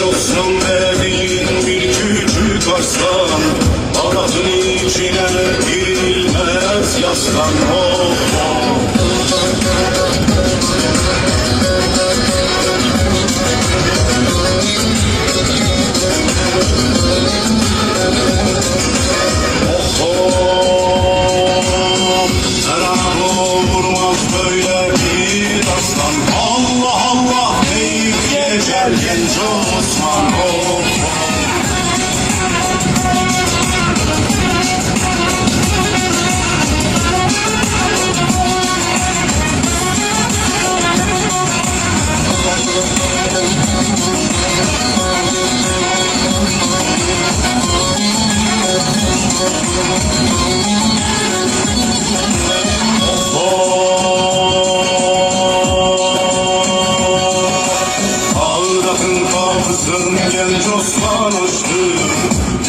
Geçmiş olsun evin bir küçük arslan Aradın içine girilmez yaslan. o geçer genç Osman Ağlatın kapısın genç Osman açtı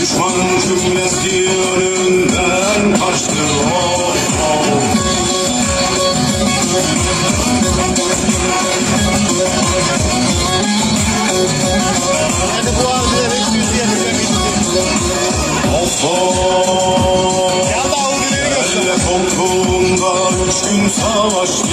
Düşmanın cümlesi önünden kaçtı oh, oh. Hadi bu abiler hep yüzü yakışa Of oh. Ya da Ahudu'ları göster. Üç gün savaştı